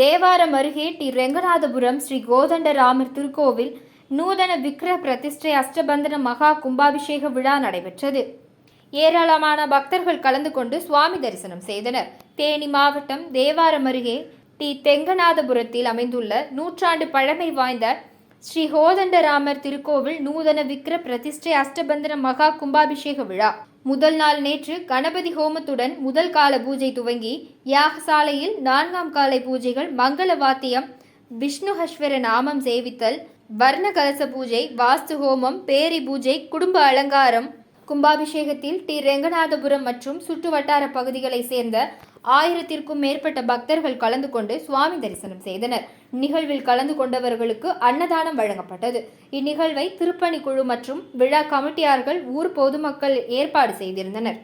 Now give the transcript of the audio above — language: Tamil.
தேவாரம் அருகே டி. ரெங்கநாதபுரம் ஸ்ரீ கோதண்டராமர் திருக்கோவில் நூதன விக்ர பிரதிஷ்டை அஷ்டபந்தன மகா கும்பாபிஷேக விழா நடைபெற்றது. ஏராளமான பக்தர்கள் கலந்து கொண்டு சுவாமி தரிசனம் செய்தனர். தேனி மாவட்டம் தேவாரம் அருகே டி. தெங்கநாதபுரத்தில் அமைந்துள்ள நூற்றாண்டு பழமை வாய்ந்த ஸ்ரீ கோதண்டராமர் திருக்கோவில் நூதன விக்ர பிரதிஷ்டை அஷ்டபந்தன மகா கும்பாபிஷேக விழா. முதல் நாள் நேற்று கணபதி ஹோமத்துடன் முதல் கால பூஜை துவங்கி யாகசாலையில் நான்காம் காலை பூஜைகள் மங்கள வாத்தியம் விஷ்ணுஹஸ்வர நாமம் சேவித்தல் வர்ண கலச பூஜை வாஸ்து ஹோமம் பேரி பூஜை குடும்ப அலங்காரம் கும்பாபிஷேகத்தில் டி. ரெங்கநாதபுரம் மற்றும் சுற்று வட்டார பகுதிகளைச் சேர்ந்த ஆயிரத்திற்கும் மேற்பட்ட பக்தர்கள் கலந்து கொண்டு சுவாமி தரிசனம் செய்தனர். நிகழ்வில் கலந்து கொண்டவர்களுக்கு அன்னதானம் வழங்கப்பட்டது. இந்நிகழ்வை திருப்பணி குழு மற்றும் விழா கமிட்டியார்கள் ஊர் பொதுமக்கள் ஏற்பாடு செய்திருந்தனர்.